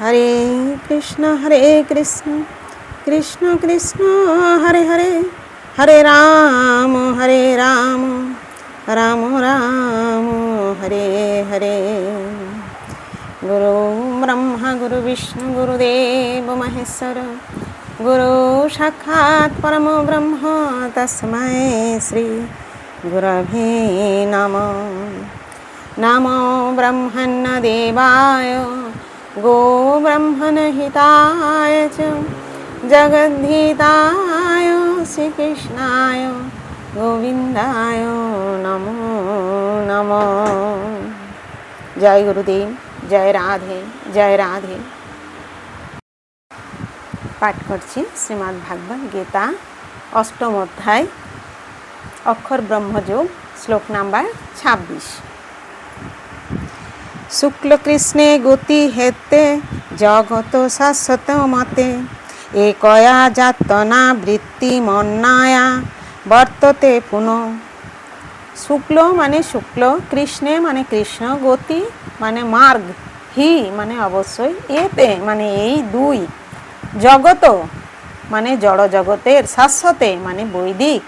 হরে কৃষ্ণ হরে কৃষ্ণ কৃষ্ণ কৃষ্ণ, হরে হরে হরে রাম হরে রাম রাম রাম, হরে হরে। গুরু ব্রহ্মা, গুরু বিষ্ণু গুরুদেব মহেশ্বর, গুরু সাক্ষাৎ পরম ব্রহ্ম তসময় শ্রী गुरभे नमो नमो ब्रह्मन्न देवाय गोब्रह्मणहिताय च जगद्धिताय श्रीकृष्णाय গোবিন্দায় নমো নম জয় গুরুদেব জয় রাধে জয় রাধে পাঠ করছি শ্রীমদ্ ভাগবত গীতা অষ্টম অধ্যায় অক্ষর ব্রহ্মযোগ শ্লোক নাম্বার ছাব্বিশ শুক্লকৃষ্ণে গতি হেতে জগত শাশ্বত মতে। একয়া যাতনা বৃত্তি মন্নায়া, বর্ততে পুনঃ। শুক্ল মানে শুক্ল, কৃষ্ণে মানে কৃষ্ণ, গতি মানে মার্গ। হি মানে অবশ্যই এতে মানে এই দুই। জগত মানে জড় জগতের শাশ্বতে মানে বৈদিক।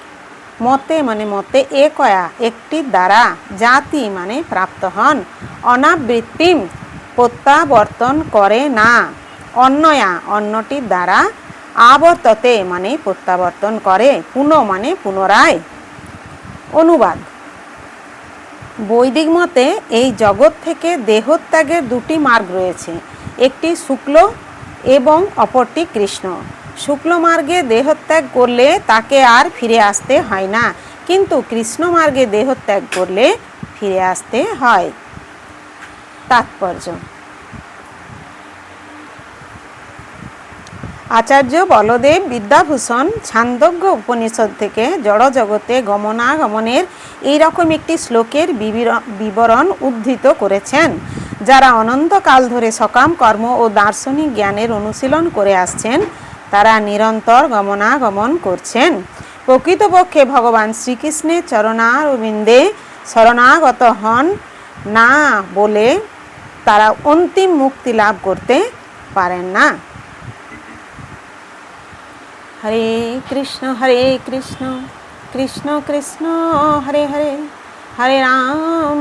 মতে মানে মতে এ কয়া একটি দ্বারা জাতি মানে প্রাপ্ত হন। অনাবৃত্তিম প্রত্যাবর্তন করে না। অন্যয়া অন্যটির দ্বারা আবর্ততে মানে প্রত্যাবর্তন করে, পুনঃ মানে পুনরায়। অনুবাদ। বৈদিক মতে এই জগৎ থেকে দেহত্যাগের দুটি মার্গ রয়েছে, একটি শুক্ল এবং অপরটি কৃষ্ণ। শুক্ল মার্গে দেহত্যাগ করলে তাকে আর ফিরে আসতে হয় না, কিন্তু কৃষ্ণ মার্গে দেহত্যাগ করলে ফিরে আসতে হয়। তাৎপর্য। আচার্য বলদেব বিদ্যাভূষণ ছান্দজ্ঞ উপনিষদ থেকে জড় জগতে গমনাগমনের এইরকম একটি শ্লোকের বিবরণ উদ্ধৃত করেছেন, যারা অনন্তকাল ধরে সকাম কর্ম ও দার্শনিক জ্ঞানের অনুশীলন করে আসছেন। তারা নিরন্তর গমনাগমন করছেন। প্রকৃতপক্ষে ভগবান শ্রীকৃষ্ণের চরণারবিন্দে শরণাগত হন না বলে তারা অন্তিম মুক্তি লাভ করতে পারেন না। হরে কৃষ্ণ হরে কৃষ্ণ কৃষ্ণ কৃষ্ণ, হরে হরে হরে রাম।